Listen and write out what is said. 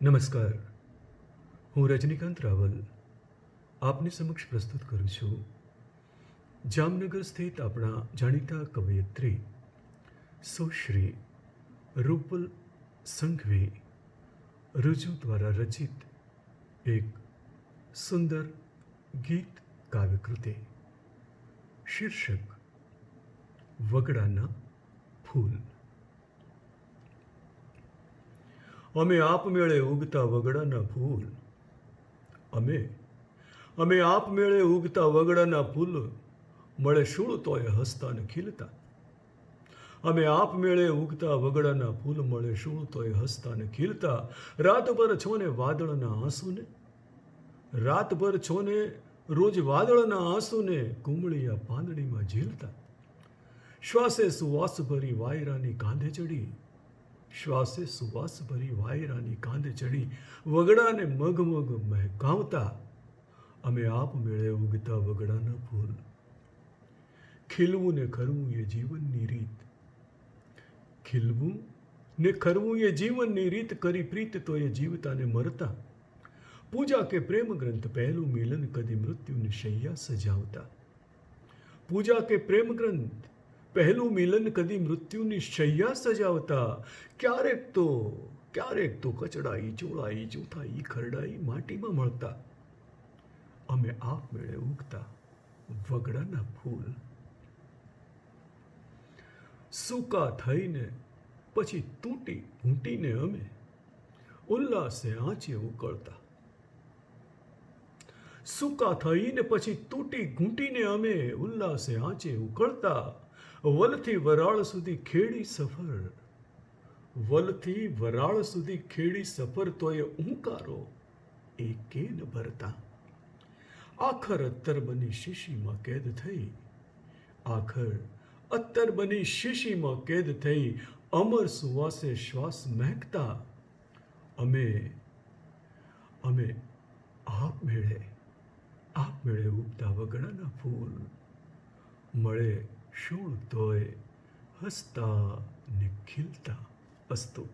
નમસ્કાર હું રજનીકાંત રાવલ આપની સમક્ષ પ્રસ્તુત કરું છું જામનગર સ્થિત આપણા જાણીતા કવયત્રી સુશ્રી રૂપલ સંઘવી રુજુ દ્વારા રચિત એક સુંદર ગીત કાવ્યકૃતિ શીર્ષક વગડાના ફૂલ અમે આપમેળે ઉગતા વગડાના ફૂલ. અમે અમે આપમેળે ઉગતા વગડાના ફૂલ. મળે શૂળ તોય હસતા ને ખીલતા. અમે આપમેળે ઉગતા વગડાના ફૂલ, મળે શૂળ તોય હસતા ને ખીલતા. રાતભર છોને વાદળના આંસુને, રાતભર છોને રોજ વાદળના આંસુને કુંબળીયા પાંદડીમાં ઝીલતા. શ્વાસે સુવાસ ભરી વાયરાની કાંધે ચડી. શ્વાસે સુવાસ ભરી વાયરાની કાંધે ચડી વગડાને મગમગ મહેકાવતા, અમે આપમેળે ઉગતા વગડાના ફૂલ. ખીલવું ને ખરવું એ જીવનની રીત. ખીલવું ને ખરવું એ જીવનની રીત કરી પ્રીત તો એ જીવતાને મરતા. પૂજા કે પ્રેમ ગ્રંથ પહેલું મિલન કદી મૃત્યુની શૈયા સજાવતા. પૂજા કે પ્રેમ ગ્રંથ પહેલું મિલન કદી મૃત્યુની શૈયા સજાવતા? ક્યારેક તો ક્યારેક તો કચડાઈ, ચોળાઈ ચૂથાઈ ખરડાઈ માટીમાં મળતા. અમે આપમેળે ઉગતા વગડાના ફૂલ. સૂકા થઈને પછી તૂટી ઘૂંટીને અમે ઉલ્લાસે આંચે ઉકળતા. સૂકા થઈને પછી તૂટી ઘૂંટીને અમે ઉલ્લાસે આંચે ઉકળતા. વલથી વરાળ સુધી ખેડી સફર. વલથી વરાળ સુધી ખેડી સફર તોય ઊંકારો એ કેન ભરતા. આખર અત્તર બની શીશીમાં કેદ થઈ. આખર અત્તર બની શીશીમાં કેદ થઈ. અમર સુવાસે શ્વાસ મહેકતા. અમે અમે આપમેળે આપમેળે ઉગતા વગડાના ફૂલ. મળે શું તોય હસતા ને ખીલતા અસ્તુ